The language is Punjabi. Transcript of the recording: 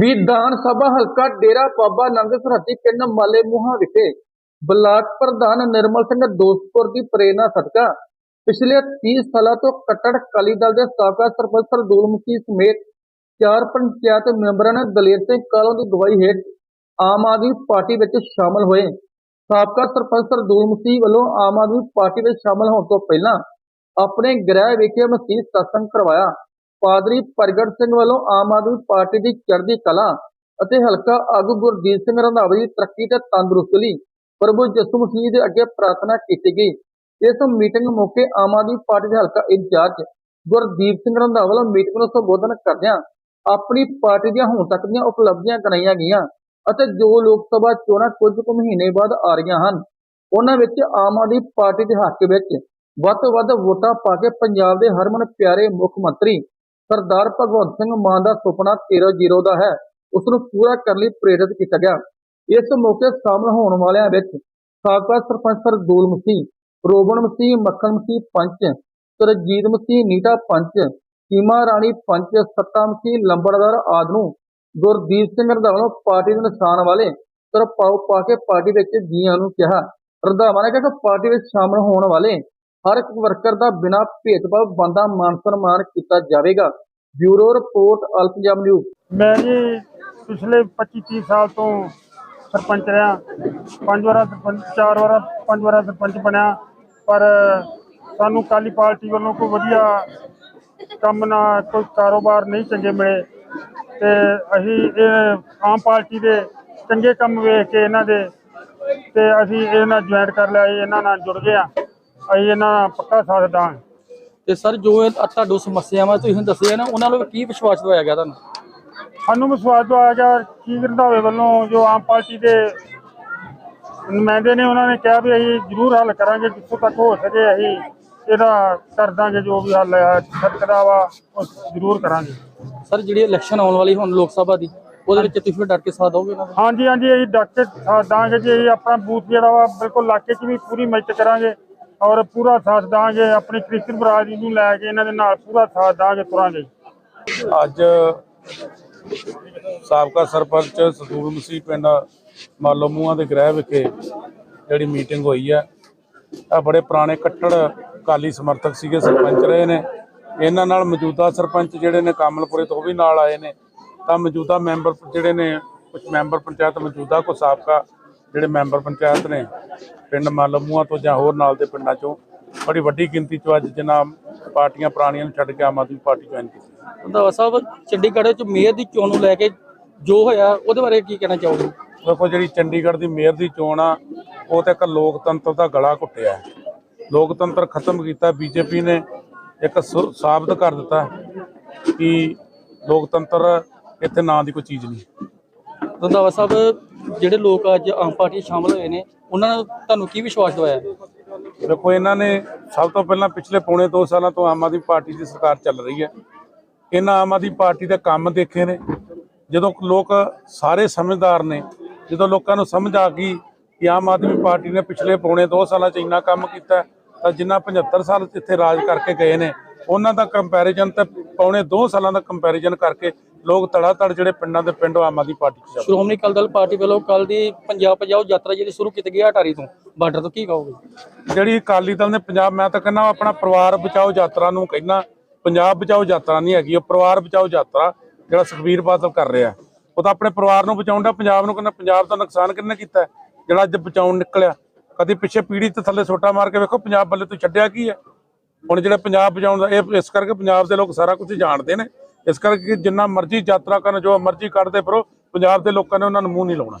ਵਿਧਾਨ ਸਭਾ ਹਲਕਾ ਡੇਰਾ ਬਾਬਾ ਨੰਦ ਸਰਹੱਦੀ ਪਿੰਡ ਮਾਲੇ ਮੂਹਾ ਵਿਖੇ ਬਲਾਕ ਪ੍ਰਧਾਨ ਨਿਰਮਲ ਸਿੰਘ ਦੋਸਤਪੁਰ ਦੀ ਪ੍ਰੇਰਣਾ ਸਦਕਾ ਪਿਛਲੇ 30 ਸਾਲਾਂ ਤੋਂ ਕੱਟੜ ਅਕਾਲੀ ਦਲ ਦੇ ਸਾਬਕਾ ਸਰਪੰਚ ਸਰਦੂਲ ਮੁਖੀ ਸਮੇਤ ਚਾਰ ਪੰਚਾਇਤ ਮੈਂਬਰਾਂ ਨੇ ਦਲੇਰ ਸਿੰਘ ਕਾਲੋਂ ਦੀ ਗਵਾਹੀ ਹੇਠ ਆਮ ਆਦਮੀ ਪਾਰਟੀ ਵਿੱਚ ਸ਼ਾਮਲ ਹੋਏ। ਸਾਬਕਾ ਸਰਪੰਚ ਸਰਦੂਲ ਮੁਖੀ ਵੱਲੋਂ ਆਮ ਆਦਮੀ ਪਾਰਟੀ ਵਿੱਚ ਸ਼ਾਮਲ ਹੋਣ ਤੋਂ ਪਹਿਲਾਂ ਆਪਣੇ ਗ੍ਰਹਿ ਵਿਖੇ ਮਸੀਹ ਸਤਸੰਗ ਕਰਵਾਇਆ। ਪਾਦਰੀ ਪ੍ਰਗਟ ਸਿੰਘ ਵੱਲੋਂ ਆਮ ਆਦਮੀ ਪਾਰਟੀ ਦੀ ਚੜ੍ਹਦੀ ਕਲਾ ਅਤੇ ਹਲਕਾ ਆਗੂ ਗੁਰਦੀਪ ਸਿੰਘ ਰੰਧਾਵਾ ਦੀ ਤਰੱਕੀ ਤੇ ਤੰਦਰੁਸਤੀ ਲਈ ਪ੍ਰਭੂ ਜਸੂ ਮਸੀਹ ਦੇ ਅੱਗੇ ਪ੍ਰਾਰਥਨਾ ਕੀਤੀ ਗਈ। ਇਸ ਮੀਟਿੰਗ ਮੌਕੇ ਆਮ ਆਦਮੀ ਪਾਰਟੀ ਦੇ ਹਲਕਾ ਇੰਚਾਰਜ ਗੁਰਦੀਪ ਸਿੰਘ ਰੰਧਾਵਾ ਵੱਲੋਂ ਮੀਟਿੰਗ ਨੂੰ ਸੰਬੋਧਨ ਕਰਦਿਆਂ ਆਪਣੀ ਪਾਰਟੀ ਦੀਆਂ ਹੁਣ ਤੱਕ ਦੀਆਂ ਉਪਲਬਧੀਆਂ ਗਿਣਾਈਆਂ ਗਈਆਂ ਅਤੇ ਜੋ ਲੋਕ ਸਭਾ ਚੋਣਾਂ ਕੁਝ ਕੁ ਮਹੀਨੇ ਬਾਅਦ ਆ ਰਹੀਆਂ ਹਨ, ਉਹਨਾਂ ਵਿੱਚ ਆਮ ਆਦਮੀ ਪਾਰਟੀ ਦੇ ਹੱਕ ਵਿੱਚ ਵੱਧ ਤੋਂ ਵੱਧ ਵੋਟਾਂ ਪਾ ਕੇ ਪੰਜਾਬ ਦੇ ਹਰਮਨ ਪਿਆਰੇ ਮੁੱਖ ਮੰਤਰੀ ਸਰਦਾਰ ਭਗਵੰਤ ਸਿੰਘ ਮਾਨ ਦਾ ਸੁਪਨਾ 13-0 ਦਾ ਹੈ। ਉਸ ਨੂੰ ਪੂਰਾ ਕਰਨ ਲਈ ਪ੍ਰੇਰਿਤ ਕੀਤਾ ਗਿਆ। ਇਸ ਮੌਕੇ ਸ਼ਾਮਲ ਹੋਣ ਵਾਲਿਆਂ ਵਿੱਚ ਸਾਬਕਾ ਸਰਪੰਚ ਸਰਦੂਲ ਮਸੀਹ, ਰੋਬਨ ਮਸੀਹ, ਮੱਖਣ ਮਸੀਹ ਪੰਚ ਸਰਜੀਤ ਮਸੀਹ ਨੀਟਾ ਪੰਚ ਸੀਮਾ ਰਾਣੀ ਪੰਚ, ਸੱਤਾ ਮਸੀਹ, ਲੰਬੜਦਾਰ ਆਦਿ ਨੂੰ ਗੁਰਦੀਪ ਸਿੰਘ ਰੰਧਾਵਾ ਵੱਲੋਂ ਪਾਰਟੀ ਦੇ ਨਿਸ਼ਾਨ ਵਾਲੇ ਤਰਪਾਉ ਪਾ ਕੇ ਪਾਰਟੀ ਵਿੱਚ ਜੀਆਂ ਨੂੰ ਕਿਹਾ। ਰੰਧਾਵਾ ਨੇ ਕਿਹਾ ਕਿ ਪਾਰਟੀ ਵਿੱਚ ਸ਼ਾਮਲ ਹੋਣ ਵਾਲੇ ਹਰ ਇੱਕ ਵਰਕਰ ਦਾ ਬਿਨਾਂ ਭੇਦਭਾਵ ਬੰਦਾ ਮਾਨ ਸਨਮਾਨ ਕੀਤਾ ਜਾਵੇਗਾ। Bureau report, all Punjab news. ਮੈਂ ਜੀ ਪਿਛਲੇ 25 30 ਸਾਲ ਤੋਂ ਸਰਪੰਚ ਰਿਹਾ। ਪੰਜ ਵਾਰਾ ਸਰਪੰਚ, ਚਾਰ ਵਾਰਾ, ਪੰਜ ਵਾਰਾ ਸਰਪੰਚ ਬਣਿਆ। ਪਰ ਸਾਨੂੰ ਕਾਲੀ ਪਾਰਟੀ ਵੱਲੋਂ ਕੋਈ ਵਧੀਆ ਕੰਮ ਨਾ, ਕੋਈ ਕਾਰੋਬਾਰ ਨਹੀਂ ਚੰਗੇ ਮਿਲੇ। ਤੇ ਅਸੀਂ ਇਹ ਆਮ ਪਾਰਟੀ ਦੇ ਚੰਗੇ ਕੰਮ ਵੇਖ ਕੇ ਇਹਨਾਂ ਦੇ, ਤੇ ਅਸੀਂ ਇਹਨਾਂ ਨਾਲ ਜੁਆਇਨ ਕਰ ਲਿਆ ਇਹਨਾਂ ਨਾਲ ਜੁੜ ਗਏ ਆ ਅਸੀਂ ਇਹਨਾਂ ਨਾਲ ਪੱਕਾ ਸਾਥ ਦਾਂਗੇ ਤੇ ਸਰ ਜੋ ਇਹ ਤੁਹਾਨੂੰ ਸਮੱਸਿਆਵਾਂ ਤੁਸੀਂ ਦੱਸਿਆ ਨਾ ਉਹਨਾਂ ਨੂੰ ਕੀ ਵਿਸ਼ਵਾਸ ਦਵਾਇਆ ਗਿਆ ਤੁਹਾਨੂੰ? ਸਾਨੂੰ ਵਿਸ਼ਵਾਸ ਦਵਾਇਆ ਗਿਆ ਕੀ ਰੰਧਾਵੇ ਵੱਲੋਂ ਜੋ ਆਮ ਪਾਰਟੀ ਦੇ ਨੁਮਾਇੰਦੇ ਨੇ ਉਹਨਾਂ ਨੇ ਕਿਹਾ ਵੀ ਅਸੀਂ ਜ਼ਰੂਰ ਹੱਲ ਕਰਾਂਗੇ ਜਿੱਥੋਂ ਤੱਕ ਹੋ ਸਕੇ ਅਸੀਂ ਇਹਦਾ ਕਰ ਦਾਂਗੇ ਜੋ ਵੀ ਹੱਲ ਹੈ ਸੜਕਦਾ ਵਾ ਉਹ ਜ਼ਰੂਰ ਕਰਾਂਗੇ। ਸਰ ਜਿਹੜੀ ਇਲੈਕਸ਼ਨ ਆਉਣ ਵਾਲੀ ਹੁਣ ਲੋਕ ਸਭਾ ਦੀ ਉਹਦੇ ਵਿੱਚ ਤੁਸੀਂ ਡਟ ਕੇ ਸਾਥ ਦੋਗੇ ਹਾਂਜੀ ਹਾਂਜੀ ਅਸੀਂ ਡਾਕਟਰ ਸਾਥ ਦਾਂਗੇ ਜੀ ਆਪਣਾ ਬੂਥ ਜਿਹੜਾ ਵਾ ਬਿਲਕੁਲ ਇਲਾਕੇ 'ਚ ਵੀ ਪੂਰੀ ਮਿਹਨਤ ਕਰਾਂਗੇ। ਔਰ ਪੂਰਾ ਸਾਥ ਦਾਂਗੇ, ਆਪਣੀ ਕ੍ਰਿਸਚਨ ਬਰਾਦਰੀ ਨੂੰ ਲੈ ਕੇ ਇਹਨਾਂ ਦੇ ਨਾਲ ਪੂਰਾ ਸਾਥ ਦਾਂਗੇ, ਤੁਰਾਂਗੇ। ਅੱਜ ਸਾਬਕਾ ਸਰਪੰਚ ਸਦੂਰ ਮਸੀਹ ਪਿੰਡ ਮਾਲੋ ਦੇ ਗ੍ਰਹਿ ਵਿਖੇ ਜਿਹੜੀ ਮੀਟਿੰਗ ਹੋਈ ਹੈ ਆ ਬੜੇ ਪੁਰਾਣੇ ਕੱਟੜ ਕਾਲੀ ਸਮਰਥਕ ਸੀਗੇ, ਸਰਪੰਚ ਰਹੇ ਨੇ। ਇਹਨਾਂ ਨਾਲ ਮੌਜੂਦਾ ਸਰਪੰਚ ਜਿਹੜੇ ਨੇ ਕਾਮਲਪੁਰੇ ਤੋਂ ਉਹ ਵੀ ਨਾਲ ਆਏ ਨੇ। ਤਾਂ ਮੌਜੂਦਾ ਮੈਂਬਰ ਜਿਹੜੇ ਨੇ ਕੁਝ ਮੈਂਬਰ ਪੰਚਾਇਤ ਮੌਜੂਦਾ ਕੋ ਸਾਬਕਾ ਜਿਹੜੇ ਮੈਂਬਰ ਪੰਚਾਇਤ ਨੇ ਪਿੰਡ ਮਾਲੋ ਮੂਆਂ ਤੋਂ ਜਾਂ ਹੋਰ ਨਾਲ ਦੇ ਪਿੰਡਾਂ ਚੋਂ ਬੜੀ ਵੱਡੀ ਗਿਣਤੀ ਚੋਂ ਅੱਜ ਜਿਨ੍ਹਾਂ ਪਾਰਟੀਆਂ ਪੁਰਾਣੀਆਂ ਨੂੰ ਛੱਡ ਕੇ ਆਮ ਆਦਮੀ ਪਾਰਟੀ ਜੁਆਇਨ ਕੀਤੀ। ਰੰਧਾਵਾ ਸਾਹਿਬ ਚੰਡੀਗੜ੍ਹ ਵਿੱਚ ਮੇਅਰ ਦੀ ਚੋਣ ਨੂੰ ਲੈ ਕੇ ਜੋ ਹੋਇਆ ਉਹਦੇ ਬਾਰੇ ਕੀ ਕਹਿਣਾ ਚਾਹੋਗੇ? ਦੇਖੋ ਜਿਹੜੀ ਚੰਡੀਗੜ੍ਹ ਦੀ ਮੇਅਰ ਦੀ ਚੋਣ ਆ ਉਹ ਤੇ ਇੱਕ ਲੋਕਤੰਤਰ ਦਾ ਗਲਾ ਘੁੱਟਿਆ। ਲੋਕਤੰਤਰ ਖਤਮ ਕੀਤਾ ਬੀਜੇਪੀ ਨੇ ਇੱਕ ਸਾਬਤ ਕਰ ਦਿੱਤਾ ਕਿ ਲੋਕਤੰਤਰ ਇੱਥੇ ਨਾਂ ਦੀ ਕੋਈ ਚੀਜ਼ ਨਹੀਂ। ਰੰਧਾਵਾ ਸਾਹਿਬ ਜਿਹੜੇ ਲੋਕ ਅੱਜ ਆਮ ਪਾਰਟੀ ਸ਼ਾਮਲ ਹੋਏ ਨੇ, ਉਹਨਾਂ ਨੂੰ ਤੁਹਾਨੂੰ ਕੀ ਵਿਸ਼ਵਾਸ ਦਵਾਇਆ? ਦੇਖੋ, ਇਹਨਾਂ ਨੇ ਸਭ ਤੋਂ ਪਹਿਲਾਂ ਪਿਛਲੇ ਪੌਣੇ 2 ਸਾਲਾਂ ਤੋਂ ਆਮ ਆਦਮੀ ਪਾਰਟੀ ਦੀ ਸਰਕਾਰ ਚੱਲ ਰਹੀ ਹੈ। ਇਹਨਾਂ ਆਮ ਆਦਮੀ ਪਾਰਟੀ ਦੇ ਕੰਮ ਦੇਖੇ ਨੇ। ਜਦੋਂ ਲੋਕ ਸਾਰੇ ਸਮਝਦਾਰ ਨੇ, ਜਦੋਂ ਲੋਕਾਂ ਨੂੰ ਸਮਝ ਆ ਗਈ ਕਿ ਆਮ ਆਦਮੀ ਪਾਰਟੀ ਨੇ ਪਿਛਲੇ ਪੌਣੇ 2 ਸਾਲਾਂ 'ਚ ਇੰਨਾ ਕੰਮ ਕੀਤਾ, ਤਾਂ ਜਿੰਨਾ 75 ਸਾਲ ਇੱਥੇ ਰਾਜ ਕਰਕੇ ਗਏ ਨੇ ਉਹਨਾਂ ਦਾ ਕੰਪੈਰੀਜ਼ਨ ਤੇ ਪੌਣੇ 2 ਸਾਲਾਂ ਦਾ ਕੰਪੈਰੀਜ਼ਨ ਕਰਕੇ ਲੋਕ ਤੜਾ ਤੜ ਜਿਹੜੇ ਪਿੰਡਾਂ ਦੇ ਪਿੰਡ ਆਮ ਆਦਮੀ ਪਾਰਟੀ 'ਚ ਜਾਂਦੇ ਸ਼੍ਰੋਮਣੀ ਅਕਾਲੀ ਦਲ ਪਾਰਟੀ ਵੱਲੋਂ ਕੱਲ ਦੀ ਪੰਜਾਬ ਪਜਾਓ ਯਾਤਰਾ ਜਿਹੜੀ ਸ਼ੁਰੂ ਕੀਤੀ ਗਈ ਹੈ ਅਟਾਰੀ ਤੋਂ। ਬਾਰਡਰ ਤੋਂ ਕੀ ਕਹੋਗੇ? ਜਿਹੜੀ ਅਕਾਲੀ ਦਲ ਨੇ ਪੰਜਾਬ ਮੈਂ ਤਾਂ ਕਹਿੰਦਾ ਆਪਣਾ ਪਰਿਵਾਰ ਬਚਾਓ ਯਾਤਰਾ ਨੂੰ ਕਹਿੰਦਾ ਪੰਜਾਬ ਬਚਾਓ ਯਾਤਰਾ ਨਹੀਂ ਹੈਗੀ ਉਹ ਪਰਿਵਾਰ ਬਚਾਓ ਯਾਤਰਾ ਜਿਹੜਾ ਸੁਖਬੀਰ ਬਾਦਲ ਕਰ ਰਿਹਾ। ਉਹ ਤਾਂ ਆਪਣੇ ਪਰਿਵਾਰ ਨੂੰ ਬਚਾਉਂਦਾ ਪੰਜਾਬ ਨੂੰ ਕਹਿੰਦਾ ਪੰਜਾਬ ਦਾ ਨੁਕਸਾਨ ਕਿੰਨੇ ਕੀਤਾ? ਜਿਹੜਾ ਅੱਜ ਬਚਾਉਣ ਨਿਕਲਿਆ। ਕਦੀ ਪਿੱਛੇ ਪੀੜੀ ਤੇ ਥੱਲੇ ਛੋਟਾ ਮਾਰ ਕੇ ਵੇਖੋ ਪੰਜਾਬ ਵੱਲੇ ਤੋਂ ਛੱਡਿਆ ਕੀ ਹੈ? ਹੁਣ ਜਿਹੜਾ ਪੰਜਾਬ ਬਚਾਉਣ ਦਾ, ਇਹ ਇਸ ਕਰਕੇ ਪੰਜਾਬ ਦੇ ਲੋਕ ਸਾਰਾ ਕੁਝ ਜਾਣਦੇ ਨੇ। ਇਸ ਕਰਕੇ ਜਿੰਨਾ ਮਰਜ਼ੀ ਯਾਤਰਾ ਕਰਨ, ਜੋ ਮਰਜ਼ੀ ਕੱਢਦੇ ਫਿਰੋ, ਪੰਜਾਬ ਦੇ ਲੋਕਾਂ ਨੇ ਉਹਨਾਂ ਨੂੰ ਮੂੰਹ ਨਹੀਂ ਲਾਉਣਾ।